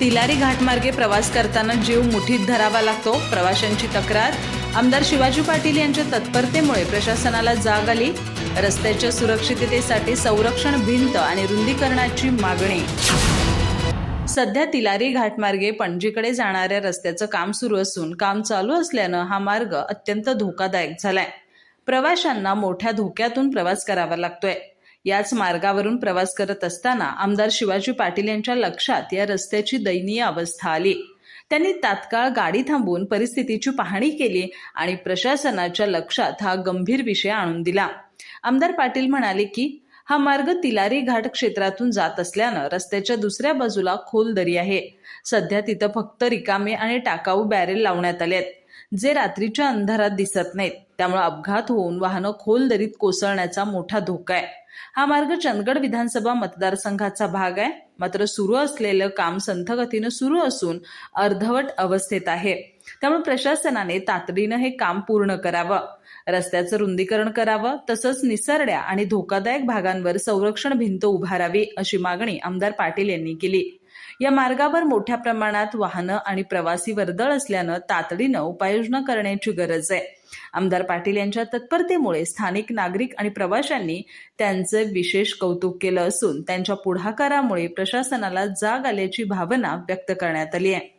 तिलारी घाटमार्गे प्रवास करताना जीव मुठीत धरावा लागतो. प्रवाशांची तक्रार. आमदार शिवाजी पाटील यांच्या तत्परतेमुळे प्रशासनाला जाग आली. रस्त्याच्या सुरक्षिततेसाठी संरक्षण भिंत आणि रुंदीकरणाची मागणी. सध्या तिलारी घाटमार्गे पणजीकडे जाणाऱ्या रस्त्याचं काम सुरू असून काम चालू असल्यानं हा मार्ग अत्यंत धोकादायक झालाय. प्रवाशांना मोठ्या धोक्यातून प्रवास करावा लागतोय. याच मार्गावरून प्रवास करत असताना आमदार शिवाजी पाटील यांच्या लक्षात या रस्त्याची दयनीय अवस्था आली. त्यांनी तात्काळ गाडी थांबवून परिस्थितीची पाहणी केली आणि प्रशासनाच्या लक्षात हा गंभीर विषय आणून दिला. आमदार पाटील म्हणाले की हा मार्ग तिलारी घाट क्षेत्रातून जात असल्यानं रस्त्याच्या दुसऱ्या बाजूला खोल दरी आहे. सध्या तिथं फक्त रिकामे आणि टाकाऊ बॅरेल लावण्यात आले आहेत जे रात्रीच्या अंधारात दिसत नाहीत. त्यामुळे अपघात होऊन वाहनं खोल दरीत कोसळण्याचा मोठा धोका आहे. हा मार्ग चंदगड विधानसभा मतदारसंघाचा भाग आहे. मात्र सुरू असलेलं काम संथगतीनं सुरू असून अर्धवट अवस्थेत आहे. त्यामुळे प्रशासनाने तातडीनं हे काम पूर्ण करावं. रस्त्याचं रुंदीकरण करावं तसंच निसरड्या आणि धोकादायक भागांवर संरक्षण भिंत उभारावी अशी मागणी आमदार पाटील यांनी केली. या मार्गावर मोठ्या प्रमाणात वाहनं आणि प्रवासी वर्दळ असल्यानं तातडीनं उपाययोजना करण्याची गरज आहे. आमदार पाटील यांच्या तत्परतेमुळे स्थानिक नागरिक आणि प्रवाशांनी त्यांचे विशेष कौतुक केलं असून त्यांच्या पुढाकारामुळे प्रशासनाला जाग आल्याची भावना व्यक्त करण्यात आली आहे.